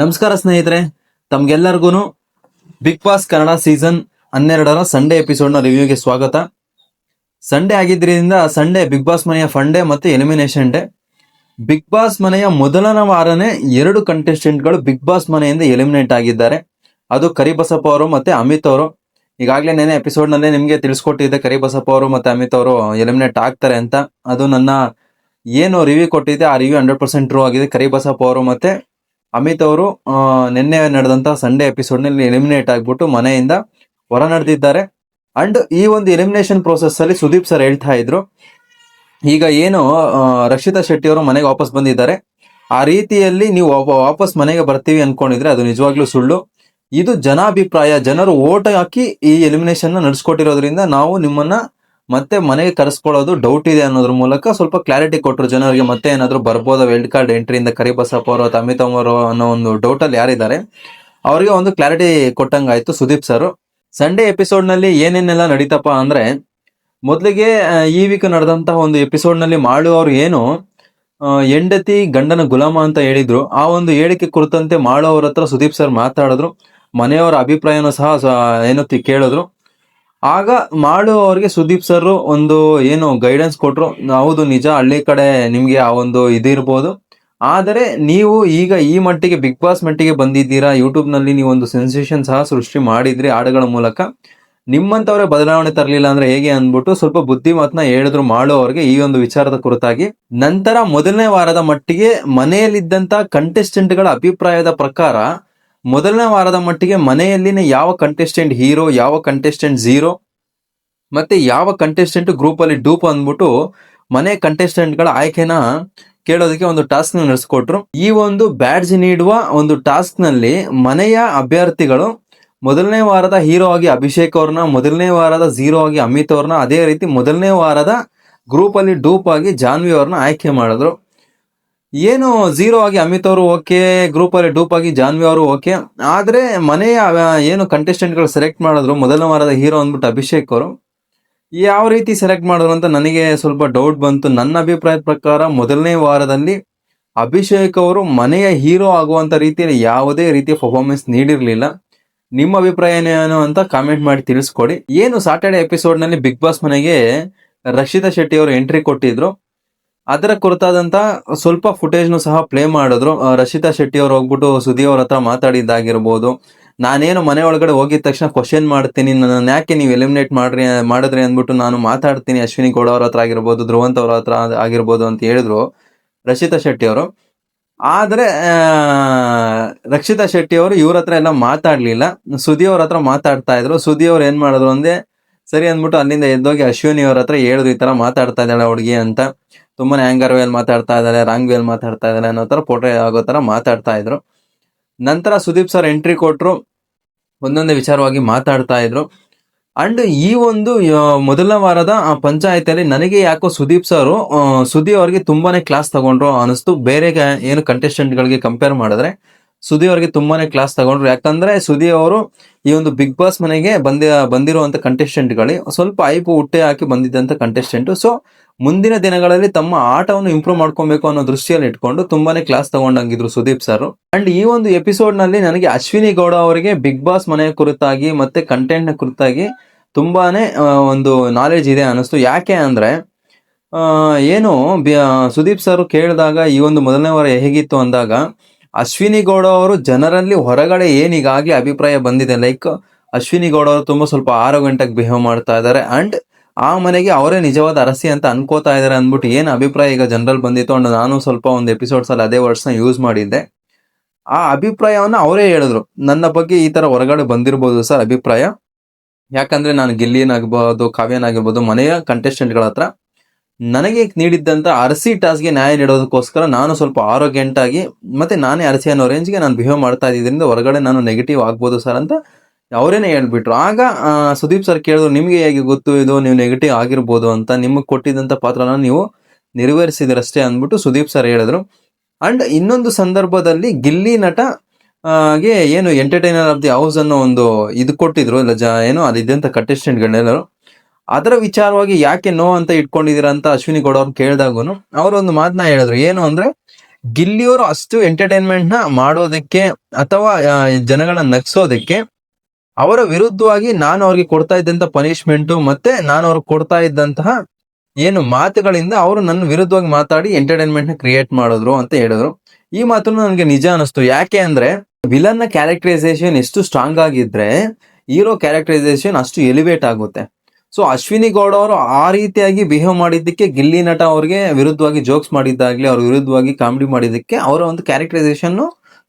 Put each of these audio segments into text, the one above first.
ನಮಸ್ಕಾರ ಸ್ನೇಹಿತರೆ, ತಮ್ಗೆಲ್ಲರಿಗೂ ಬಿಗ್ ಬಾಸ್ ಕನ್ನಡ ಸೀಸನ್ ಹನ್ನೆರಡರ ಸಂಡೇ ಎಪಿಸೋಡ್ನ ರಿವ್ಯೂಗೆ ಸ್ವಾಗತ. ಸಂಡೇ ಆಗಿದ್ದರಿಂದ ಸಂಡೇ ಬಿಗ್ ಬಾಸ್ ಮನೆಯ ಫಂಡೇ ಮತ್ತು ಎಲಿಮಿನೇಷನ್ ಡೇ ಬಿಗ್ ಬಾಸ್ ಮನೆಯ ಮೊದಲನ ವಾರನೇ ಎರಡು ಕಂಟೆಸ್ಟೆಂಟ್ಗಳು ಬಿಗ್ ಬಾಸ್ ಮನೆಯಿಂದ ಎಲಿಮಿನೇಟ್ ಆಗಿದ್ದಾರೆ. ಅದು ಕರಿಬಸಪ್ಪ ಅವರು ಮತ್ತು ಅಮಿತ್ ಅವರು. ಈಗಾಗಲೇ ನೆನೆ ಎಪಿಸೋಡ್ನಲ್ಲೇ ನಿಮಗೆ ತಿಳಿಸ್ಕೊಟ್ಟಿದ್ದೆ ಕರಿಬಸಪ್ಪ ಅವರು ಮತ್ತು ಅಮಿತ್ ಅವರು ಎಲಿಮಿನೇಟ್ ಆಗ್ತಾರೆ ಅಂತ. ಅದು ನನ್ನ ಏನು ರಿವ್ಯೂ ಕೊಟ್ಟಿದ್ದೆ ಆ ರಿವ್ಯೂ ಹಂಡ್ರೆಡ್ ಪರ್ಸೆಂಟ್ ಟ್ರೂ ಆಗಿದೆ. ಕರಿಬಸಪ್ಪ ಅವರು ಮತ್ತೆ ಅಮಿತ್ ಅವರು ನಿನ್ನೆ ನಡೆದಂತ ಸಂಡೇ ಎಪಿಸೋಡ್ನಲ್ಲಿ ಎಲಿಮಿನೇಟ್ ಆಗಿಬಿಟ್ಟು ಮನೆಯಿಂದ ಹೊರ ನಡೆದಿದ್ದಾರೆ ಅಂಡ್ ಈ ಒಂದು ಎಲಿಮಿನೇಷನ್ ಪ್ರೋಸೆಸ್ ಅಲ್ಲಿ ಸುದೀಪ್ ಸರ್ ಹೇಳ್ತಾ ಇದ್ರು, ಈಗ ಏನು ರಕ್ಷಿತಾ ಶೆಟ್ಟಿ ಅವರು ಮನೆಗೆ ವಾಪಸ್ ಬಂದಿದ್ದಾರೆ. ಆ ರೀತಿಯಲ್ಲಿ ನೀವು ವಾಪಸ್ ಮನೆಗೆ ಬರ್ತೀವಿ ಅನ್ಕೊಂಡಿದ್ರೆ ಅದು ನಿಜವಾಗ್ಲೂ ಸುಳ್ಳು. ಇದು ಜನಾಭಿಪ್ರಾಯ, ಜನರು ಓಟ್ ಹಾಕಿ ಈ ಎಲಿಮಿನೇಷನ್ ನಡೆಸ್ಕೊಟ್ಟಿರೋದ್ರಿಂದ ನಾವು ನಿಮ್ಮನ್ನ ಮತ್ತೆ ಮನೆಗೆ ಕರೆಸ್ಕೊಳ್ಳೋದು ಡೌಟ್ ಇದೆ ಅನ್ನೋದ್ರ ಮೂಲಕ ಸ್ವಲ್ಪ ಕ್ಲಾರಿಟಿ ಕೊಟ್ಟರು ಜನರಿಗೆ ಮತ್ತೆ ಏನಾದರೂ ಬರ್ಬೋದಾ ವೈಲ್ಡ್ ಕಾರ್ಡ್ ಎಂಟ್ರಿಯಿಂದ ಕರಿಬಸಪ್ಪ ಅವರು ಅಥವಾ ಅಮಿತ್ ಅವರು ಅನ್ನೋ ಒಂದು ಡೌಟಲ್ಲಿ ಯಾರಿದ್ದಾರೆ? ಅವರಿಗೆ ಒಂದು ಕ್ಲಾರಿಟಿ ಕೊಟ್ಟಂಗಾಯ್ತು ಸುದೀಪ್ ಸರ್ ಸಂಡೇ ಎಪಿಸೋಡ್ನಲ್ಲಿ ಏನೇನೆಲ್ಲ ನಡೀತಪ್ಪ ಅಂದರೆ, ಮೊದಲಿಗೆ ಈ ವೀಕ್ ನಡೆದಂತಹ ಒಂದು ಎಪಿಸೋಡ್ನಲ್ಲಿ ಮಾಳು ಅವರು ಏನು ಹೆಂಡತಿ ಗಂಡನ ಗುಲಾಮ ಅಂತ ಹೇಳಿದ್ರು. ಆ ಒಂದು ಹೇಳಿಕೆ ಕುರಿತಂತೆ ಮಾಳು ಅವ್ರ ಹತ್ರ ಸುದೀಪ್ ಸರ್ ಮಾತಾಡಿದ್ರು. ಮನೆಯವರ ಅಭಿಪ್ರಾಯನೂ ಸಹ ಏನೊತ್ತಿ ಏನು ಕೇಳಿದ್ರು. ಆಗ ಮಾಡುವವರಿಗೆ ಸುದೀಪ್ ಸರ್ ಒಂದು ಏನು ಗೈಡೆನ್ಸ್ ಕೊಟ್ಟರು ಹೌದು, ನಿಜ, ಹಳ್ಳಿ ಕಡೆ ನಿಮಗೆ ಆ ಒಂದು ಇದಿರ್ಬೋದು ಆದರೆ ನೀವು ಈಗ ಈ ಮಟ್ಟಿಗೆ ಬಿಗ್ ಬಾಸ್ ಮಟ್ಟಿಗೆ ಬಂದಿದ್ದೀರಾ ಯೂಟ್ಯೂಬ್ನಲ್ಲಿ ನೀವು ಒಂದು ಸೆನ್ಸೇಷನ್ ಸಹ ಸೃಷ್ಟಿ ಮಾಡಿದ್ರಿ ಹಾಡುಗಳ ಮೂಲಕ. ನಿಮ್ಮಂತವರೇ ಬದಲಾವಣೆ ತರಲಿಲ್ಲ ಅಂದ್ರೆ ಹೇಗೆ ಅಂದ್ಬಿಟ್ಟು ಸ್ವಲ್ಪ ಬುದ್ಧಿ ಮಾತನ್ನ ಹೇಳಿದ್ರು ಮಾಳು ಅವ್ರಿಗೆ ಈ ಒಂದು ವಿಚಾರದ ಕುರಿತಾಗಿ. ನಂತರ ಮೊದಲನೇ ವಾರದ ಮಟ್ಟಿಗೆ ಮನೆಯಲ್ಲಿದ್ದಂಥ ಕಂಟೆಸ್ಟೆಂಟ್ಗಳ ಅಭಿಪ್ರಾಯದ ಪ್ರಕಾರ ಮೊದಲನೇ ವಾರದ ಮಟ್ಟಿಗೆ ಮನೆಯಲ್ಲಿನ ಯಾವ ಕಂಟೆಸ್ಟೆಂಟ್ ಹೀರೋ ಯಾವ ಕಂಟೆಸ್ಟೆಂಟ್ ಝೀರೋ ಮತ್ತೆ ಯಾವ ಕಂಟೆಸ್ಟೆಂಟ್ ಗ್ರೂಪ್ ಅಲ್ಲಿ ಡೂಪ್ ಅಂದ್ಬಿಟ್ಟು ಮನೆ ಕಂಟೆಸ್ಟೆಂಟ್ಗಳ ಆಯ್ಕೆನ ಕೇಳೋದಕ್ಕೆ ಒಂದು ಟಾಸ್ಕ್ ನಡೆಸ್ಕೊಟ್ರು. ಈ ಒಂದು ಬ್ಯಾಡ್ಜ್ ನೀಡುವ ಒಂದು ಟಾಸ್ಕ್ನಲ್ಲಿ ಮನೆಯ ಅಭ್ಯರ್ಥಿಗಳು ಮೊದಲನೇ ವಾರದ ಹೀರೋ ಆಗಿ ಅಭಿಷೇಕ್ ಅವ್ರನ್ನ, ಮೊದಲನೇ ವಾರದ ಝೀರೋ ಆಗಿ ಅಮಿತ್ ಅವ್ರನ್ನ, ಅದೇ ರೀತಿ ಮೊದಲನೇ ವಾರದ ಗ್ರೂಪ್ ಅಲ್ಲಿ ಡೂಪ್ ಆಗಿ ಜಾನ್ವಿ ಅವ್ರನ್ನ ಆಯ್ಕೆ ಮಾಡಿದ್ರು. ಏನು ಝೀರೋ ಆಗಿ ಅಮಿತ್ ಅವರು ಓಕೆ ಗ್ರೂಪ್ ಅಲ್ಲಿ ಡೂಪ್ ಆಗಿ ಜಾನ್ವಿ ಅವರು ಓಕೆ ಆದ್ರೆ ಮನೆಯ ಏನು ಕಂಟೆಸ್ಟೆಂಟ್ಗಳು ಸೆಲೆಕ್ಟ್ ಮಾಡಿದ್ರು, ಮೊದಲನೇ ವಾರದ ಹೀರೋ ಅಂದ್ಬಿಟ್ಟು ಅಭಿಷೇಕ್ ಅವರು. ಯಾವ ರೀತಿ ಸೆಲೆಕ್ಟ್ ಮಾಡಿದ್ರು ಅಂತ ನನಗೆ ಸ್ವಲ್ಪ ಡೌಟ್ ಬಂತು. ನನ್ನ ಅಭಿಪ್ರಾಯದ ಪ್ರಕಾರ ಮೊದಲನೇ ವಾರದಲ್ಲಿ ಅಭಿಷೇಕ್ ಅವರು ಮನೆಯ ಹೀರೋ ಆಗುವಂತ ರೀತಿಯಲ್ಲಿ ಯಾವುದೇ ರೀತಿಯ ಪರ್ಫಾರ್ಮೆನ್ಸ್ ನೀಡಿರಲಿಲ್ಲ. ನಿಮ್ಮ ಅಭಿಪ್ರಾಯ ಏನು ಅಂತ ಕಾಮೆಂಟ್ ಮಾಡಿ ತಿಳಿಸ್ಕೊಡಿ. ಏನು ಸಾಟರ್ಡೆ ಎಪಿಸೋಡ್ನಲ್ಲಿ ಬಿಗ್ ಬಾಸ್ ಮನೆಗೆ ರಕ್ಷಿತಾ ಶೆಟ್ಟಿ ಅವರು ಎಂಟ್ರಿ ಕೊಟ್ಟಿದ್ರು. ಅದರ ಕುರಿತಾದಂತ ಸ್ವಲ್ಪ ಫುಟೇಜ್ನು ಸಹ ಪ್ಲೇ ಮಾಡಿದ್ರು. ರಶಿತಾ ಶೆಟ್ಟಿ ಅವ್ರು ಹೋಗ್ಬಿಟ್ಟು ಸುದಿ ಅವ್ರ ಹತ್ರ ಮಾತಾಡಿದ್ದಾಗಿರ್ಬೋದು. ನಾನೇನು ಮನೆ ಒಳಗಡೆ ಹೋಗಿದ ತಕ್ಷಣ ಕ್ವಶನ್ ಮಾಡ್ತೀನಿ. ನನ್ನ ಯಾಕೆ ನೀವು ಎಲಿಮಿನೇಟ್ ಮಾಡ್ರಿ, ಮಾಡಿದ್ರಿ ಅಂದ್ಬಿಟ್ಟು ನಾನು ಮಾತಾಡ್ತೀನಿ. ಅಶ್ವಿನಿ ಗೌಡ ಅವ್ರ ಹತ್ರ ಆಗಿರ್ಬೋದು, ಧ್ರುವಂತ ಅವ್ರ ಹತ್ರ ಆಗಿರ್ಬೋದು ಅಂತ ಹೇಳಿದ್ರು ರಶಿತಾ ಶೆಟ್ಟಿ ಅವರು. ಆದ್ರೆ ರಕ್ಷಿತಾ ಶೆಟ್ಟಿ ಅವರು ಇವ್ರ ಹತ್ರ ಎಲ್ಲ ಮಾತಾಡ್ಲಿಲ್ಲ. ಸುದಿ ಅವ್ರ ಹತ್ರ ಮಾತಾಡ್ತಾ ಇದ್ರು. ಸುದಿ ಅವ್ರು ಏನ್ ಮಾಡಿದ್ರು ಅಂದ್ರೆ, ಸರಿ ಅಂದ್ಬಿಟ್ಟು ಅಲ್ಲಿಂದ ಎದ್ದೋಗಿ ಅಶ್ವಿನಿ ಅವ್ರ ಹತ್ರ ಹೇಳಿದ್ರು ಈ ತರ ಮಾತಾಡ್ತಾ ಇದ್ದಾಳೆ ಹುಡುಗಿ ಅಂತ. ತುಂಬಾನೇ ಆ್ಯಂಗರ್ ವೇಲ್ ಮಾತಾಡ್ತಾ ಇದ್ದಾರೆ ರಾಂಗ್ ವೇಲ್ ಮಾತಾಡ್ತಾ ಇದ್ದಾರೆ ಅನ್ನೋ ಥರ ಪೋಟ್ರೇ ಆಗೋ ಥರ ಮಾತಾಡ್ತಾ ಇದ್ರು. ನಂತರ ಸುದೀಪ್ ಸರ್ ಎಂಟ್ರಿ ಕೊಟ್ಟರು ಒಂದೊಂದೇ ವಿಚಾರವಾಗಿ ಮಾತಾಡ್ತಾ ಇದ್ರು. ಅಂಡ್ ಈ ಒಂದು ಮೊದಲನೇ ಮೊದಲ ವಾರದ ಆ ಪಂಚಾಯತಿಯಲ್ಲಿ ನನಗೆ ಯಾಕೋ ಸುದೀಪ್ ಸರ್ ಸುದೀಪ್ ಅವ್ರಿಗೆ ತುಂಬಾನೇ ಕ್ಲಾಸ್ ತಗೊಂಡ್ರು ಅನಿಸ್ತು ಬೇರೆ ಏನು ಕಂಟೆಸ್ಟೆಂಟ್ಗಳಿಗೆ ಗಳಿಗೆ ಕಂಪೇರ್ ಮಾಡಿದ್ರೆ ಸುದಿ ಅವ್ರಿಗೆ ತುಂಬಾನೇ ಕ್ಲಾಸ್ ತಗೊಂಡ್ರು. ಯಾಕಂದ್ರೆ ಸುದಿ ಅವರು ಈ ಒಂದು ಬಿಗ್ ಬಾಸ್ ಮನೆಗೆ ಬಂದಿ, ಬಂದಿರುವಂತ ಕಂಟೆಸ್ಟೆಂಟ್ ಗಳಿಗೆ ಸ್ವಲ್ಪ ಐಪು ಹುಟ್ಟೆ ಹಾಕಿ ಬಂದಿದ್ದಂತ ಕಂಟೆಸ್ಟೆಂಟ್ ಸೊ ಮುಂದಿನ ದಿನಗಳಲ್ಲಿ ತಮ್ಮ ಆಟವನ್ನು ಇಂಪ್ರೂವ್ ಮಾಡ್ಕೊಬೇಕು ಅನ್ನೋ ದೃಷ್ಟಿಯಲ್ಲಿ ಇಟ್ಕೊಂಡು ತುಂಬಾನೇ ಕ್ಲಾಸ್ ತಗೊಂಡಂಗಿದ್ರು ಸುದೀಪ್ ಸರ್ ಅಂಡ್ ಈ ಒಂದು ಎಪಿಸೋಡ್ನಲ್ಲಿ ನನಗೆ ಅಶ್ವಿನಿ ಗೌಡ ಅವರಿಗೆ ಬಿಗ್ ಬಾಸ್ ಮನೆಯ ಕುರಿತಾಗಿ ಮತ್ತೆ ಕಂಟೆಂಟ್ನ ಕುರಿತಾಗಿ ತುಂಬಾನೇ ಒಂದು ನಾಲೆಜ್ ಇದೆ ಅನಿಸ್ತು ಯಾಕೆ ಅಂದ್ರೆ ಏನು ಸುದೀಪ್ ಸರ್ ಕೇಳಿದಾಗ ಈ ಒಂದು ಮೊದಲನೇ ವಾರ ಹೇಗಿತ್ತು ಅಂದಾಗ ಅಶ್ವಿನಿ ಗೌಡ ಅವರು ಜನರಲ್ಲಿ ಹೊರಗಡೆ ಏನ್ ಅಭಿಪ್ರಾಯ ಬಂದಿದೆ. ಲೈಕ್ ಅಶ್ವಿನಿ ಗೌಡ ಅವರು ತುಂಬಾ ಸ್ವಲ್ಪ ಆರು ಗಂಟೆಗೆ ಬಿಹೇವ್ ಮಾಡ್ತಾ ಇದ್ದಾರೆ. ಅಂಡ್ ಆ ಮನೆಗೆ ಅವರೇ ನಿಜವಾದ ಅರಸಿ ಅಂತ ಅನ್ಕೋತಾ ಇದ್ದಾರೆ ಅಂದ್ಬಿಟ್ಟು ಏನು ಅಭಿಪ್ರಾಯ ಈಗ ಜನರಲ್ ಬಂದಿತ್ತು ಅಂಡ್ ನಾನು ಸ್ವಲ್ಪ ಒಂದು ಎಪಿಸೋಡ್ಸ್ ಅಲ್ಲಿ ಅದೇ ವರ್ಡ್ಸ್ನ ಯೂಸ್ ಮಾಡಿದ್ದೆ. ಆ ಅಭಿಪ್ರಾಯವನ್ನ ಅವರೇ ಹೇಳಿದ್ರು. ನನ್ನ ಬಗ್ಗೆ ಈ ತರ ಹೊರಗಡೆ ಬಂದಿರಬಹುದು ಸರ್ ಅಭಿಪ್ರಾಯ. ಯಾಕಂದ್ರೆ ನಾನು ಗಿಲ್ಲಿಯನಾಗಿರ್ಬೋದು ಕಾವ್ಯನಾಗಿರ್ಬೋದು ಮನೆಯ ಕಂಟೆಸ್ಟೆಂಟ್ಗಳ ಗಳ ಹತ್ರ ನನಗೆ ನೀಡಿದ್ದಂಥ ಅರಸಿ ಟಾಸ್ಗೆ ನ್ಯಾಯ ನೀಡೋದಕ್ಕೋಸ್ಕರ ನಾನು ಸ್ವಲ್ಪ ಆರೋಗ್ಯಂಟ್ ಆಗಿ ಮತ್ತೆ ನಾನೇ ಅರಸಿ ಅನ್ನೋ ರೇಂಜ್ಗೆ ನಾನು ಬಿಹೇವ್ ಮಾಡ್ತಾ ಇದ್ರಿಂದ ಹೊರಗಡೆ ನಾನು ನೆಗೆಟಿವ್ ಆಗ್ಬೋದು ಸರ್ ಅಂತ ಅವರೇನೆ ಹೇಳ್ಬಿಟ್ರು. ಆಗ ಸುದೀಪ್ ಸರ್ ಕೇಳಿದ್ರು, ನಿಮಗೆ ಹೇಗೆ ಗೊತ್ತು ಇದು? ನೀವು ನೆಗೆಟಿವ್ ಆಗಿರ್ಬೋದು ಅಂತ. ನಿಮಗೆ ಕೊಟ್ಟಿದ್ದಂಥ ಪಾತ್ರನ ನೀವು ನೆರವೇರಿಸಿದ್ರಷ್ಟೇ ಅಂದ್ಬಿಟ್ಟು ಸುದೀಪ್ ಸರ್ ಹೇಳಿದ್ರು. ಅಂಡ್ ಇನ್ನೊಂದು ಸಂದರ್ಭದಲ್ಲಿ ಗಿಲ್ಲಿ ನಟ ಗೆ ಏನು ಎಂಟರ್ಟೈನರ್ ಆಫ್ ದಿ ಹೌಸ್ ಅನ್ನೋ ಒಂದು ಇದು ಕೊಟ್ಟಿದ್ರು ಇಲ್ಲ ಜ ಏನು ಅಲ್ಲಿದ್ದಂತ ಕಂಟೆಸ್ಟೆಂಟ್ಗಳೆಲ್ಲರೂ ಅದರ ವಿಚಾರವಾಗಿ ಯಾಕೆ ನೋ ಅಂತ ಇಟ್ಕೊಂಡಿದ್ದೀರಾ ಅಂತ ಅಶ್ವಿನಿ ಗೌಡ ಅವ್ರು ಕೇಳಿದಾಗೂ ಅವರು ಒಂದು ಮಾತನ್ನ ಹೇಳಿದ್ರು. ಏನು ಅಂದ್ರೆ, ಗಿಲ್ಲಿಯವರು ಅಷ್ಟು ಎಂಟರ್ಟೈನ್ಮೆಂಟ್ನ ಮಾಡೋದಕ್ಕೆ ಅಥವಾ ಜನಗಳನ್ನ ನಗ್ಸೋದಕ್ಕೆ ಅವರ ವಿರುದ್ಧವಾಗಿ ನಾನು ಅವ್ರಿಗೆ ಕೊಡ್ತಾ ಇದ್ದಂತ ಪನಿಷ್ಮೆಂಟ್ ಮತ್ತೆ ನಾನು ಅವ್ರಿಗೆ ಕೊಡ್ತಾ ಇದ್ದಂತಹ ಏನು ಮಾತುಗಳಿಂದ ಅವರು ನನ್ನ ವಿರುದ್ಧವಾಗಿ ಮಾತಾಡಿ ಎಂಟರ್ಟೈನ್ಮೆಂಟ್ನ ಕ್ರಿಯೇಟ್ ಮಾಡಿದ್ರು ಅಂತ ಹೇಳಿದ್ರು. ಈ ಮಾತನ್ನು ನನಗೆ ನಿಜ ಅನಿಸ್ತು ಯಾಕೆ ಅಂದ್ರೆ ವಿಲನ್ನ ಕ್ಯಾರೆಕ್ಟರೈಸೇಷನ್ ಎಷ್ಟು ಸ್ಟ್ರಾಂಗ್ ಆಗಿದ್ರೆ ಹೀರೋ ಕ್ಯಾರೆಕ್ಟರೈಸೇಷನ್ ಅಷ್ಟು ಎಲಿವೇಟ್ ಆಗುತ್ತೆ. ಸೊ ಅಶ್ವಿನಿ ಗೌಡ ಅವರು ಆ ರೀತಿಯಾಗಿ ಬಿಹೇವ್ ಮಾಡಿದ್ದಕ್ಕೆ ಗಿಲ್ಲಿ ನಟ ಅವ್ರಿಗೆ ವಿರುದ್ಧವಾಗಿ ಜೋಕ್ಸ್ ಮಾಡಿದ್ದಾಗ್ಲಿ, ಅವ್ರ ವಿರುದ್ಧವಾಗಿ ಕಾಮಿಡಿ ಮಾಡಿದ್ದಕ್ಕೆ ಅವರ ಒಂದು ಕ್ಯಾರೆಕ್ಟರೈಸೇಷನ್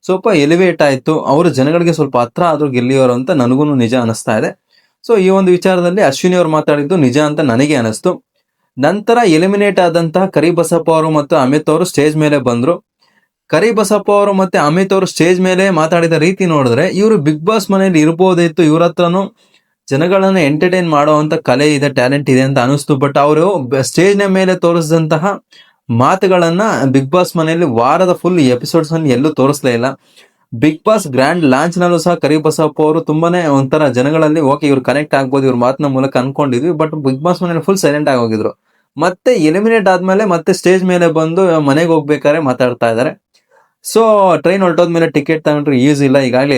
ಸ್ವಲ್ಪ ಎಲಿವೇಟ್ ಆಯಿತು. ಅವರು ಜನಗಳಿಗೆ ಸ್ವಲ್ಪ ಹತ್ರ ಆದರೂ ಗೆಲ್ಲಿಯವರು ಅಂತ ನನಗೂ ನಿಜ ಅನಿಸ್ತಾ ಇದೆ. ಸೊ ಈ ಒಂದು ವಿಚಾರದಲ್ಲಿ ಅಶ್ವಿನಿ ಅವರು ಮಾತಾಡಿದ್ದು ನಿಜ ಅಂತ ನನಗೆ ಅನಿಸ್ತು. ನಂತರ ಎಲಿಮಿನೇಟ್ ಆದಂತಹ ಕರಿಬಸಪ್ಪ ಅವರು ಮತ್ತು ಅಮಿತ್ ಅವರು ಸ್ಟೇಜ್ ಮೇಲೆ ಬಂದರು. ಕರಿಬಸಪ್ಪ ಅವರು ಮತ್ತೆ ಅಮಿತ್ ಅವರು ಸ್ಟೇಜ್ ಮೇಲೆ ಮಾತಾಡಿದ ರೀತಿ ನೋಡಿದ್ರೆ ಇವರು ಬಿಗ್ ಬಾಸ್ ಮನೆಯಲ್ಲಿ ಇರ್ಬೋದಿತ್ತು, ಇವ್ರ ಹತ್ರನು ಜನಗಳನ್ನ ಎಂಟರ್ಟೈನ್ ಮಾಡುವಂತ ಕಲೆ ಇದೆ ಟ್ಯಾಲೆಂಟ್ ಇದೆ ಅಂತ ಅನಿಸ್ತು ಬಟ್ ಅವರು ಸ್ಟೇಜ್ನ ಮೇಲೆ ತೋರಿಸಿದಂತಹ ಮಾತುಗಳನ್ನ ಬಿಗ್ ಬಾಸ್ ಮನೆಯಲ್ಲಿ ವಾರದ ಫುಲ್ ಎಪಿಸೋಡ್ಸ್ ಅನ್ನು ಎಲ್ಲೂ ತೋರಿಸ್ಲೇ ಇಲ್ಲ. ಬಿಗ್ ಬಾಸ್ ಗ್ರ್ಯಾಂಡ್ ಲಾಂಚ್ ನಲ್ಲೂ ಸಹ ಕರಿಬಸಪ್ಪ ಅವರು ತುಂಬಾನೇ ಒಂಥರ ಜನಗಳಲ್ಲಿ ಓಕೆ ಇವ್ರು ಕನೆಕ್ಟ್ ಆಗ್ಬೋದು, ಇವ್ರ ಮಾತಿನ ಮೂಲಕ ಅನ್ಕೊಂಡಿದ್ವಿ. ಬಟ್ ಬಿಗ್ ಬಾಸ್ ಮನೆಯಲ್ಲಿ ಫುಲ್ ಸೈಲೆಂಟ್ ಆಗಿ ಹೋಗಿದ್ರು. ಮತ್ತೆ ಎಲಿಮಿನೇಟ್ ಆದ್ಮೇಲೆ ಮತ್ತೆ ಸ್ಟೇಜ್ ಮೇಲೆ ಬಂದು ಮನೆಗೆ ಹೋಗ್ಬೇಕಾದ್ರೆ ಮಾತಾಡ್ತಾ ಇದ್ದಾರೆ. ಸೊ ಟ್ರೈನ್ ಹೊರಟೋದ್ಮೇಲೆ ಟಿಕೆಟ್ ತಗೊಂಡ್ರೆ ಯೂಸ್ ಇಲ್ಲ. ಈಗಾಗಲೇ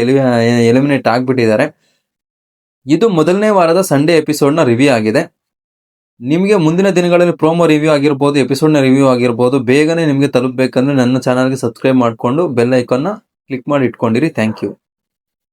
ಎಲಿಮಿನೇಟ್ ಆಗ್ಬಿಟ್ಟಿದ್ದಾರೆ. ಇದು ಮೊದಲನೇ ವಾರದ ಸಂಡೇ ಎಪಿಸೋಡ್ನ ರಿವ್ಯೂ ಆಗಿದೆ. ನಿಮಗೆ ಮುಂದಿನ ದಿನಗಳಲ್ಲಿ ಪ್ರೋಮೋ ರಿವ್ಯೂ ಆಗಿರ್ಬೋದು ಎಪಿಸೋಡ್ನ ರಿವ್ಯೂ ಆಗಿರ್ಬೋದು, ಬೇಗನೆ ನಿಮಗೆ ತಲುಪಬೇಕಂದ್ರೆ ನನ್ನ ಚಾನಲ್ಗೆ ಸಬ್ಸ್ಕ್ರೈಬ್ ಮಾಡಿಕೊಂಡು ಬೆಲ್ ಐಕಾನ್ನ ಕ್ಲಿಕ್ ಮಾಡಿ ಇಟ್ಕೊಂಡಿರಿ. Thank you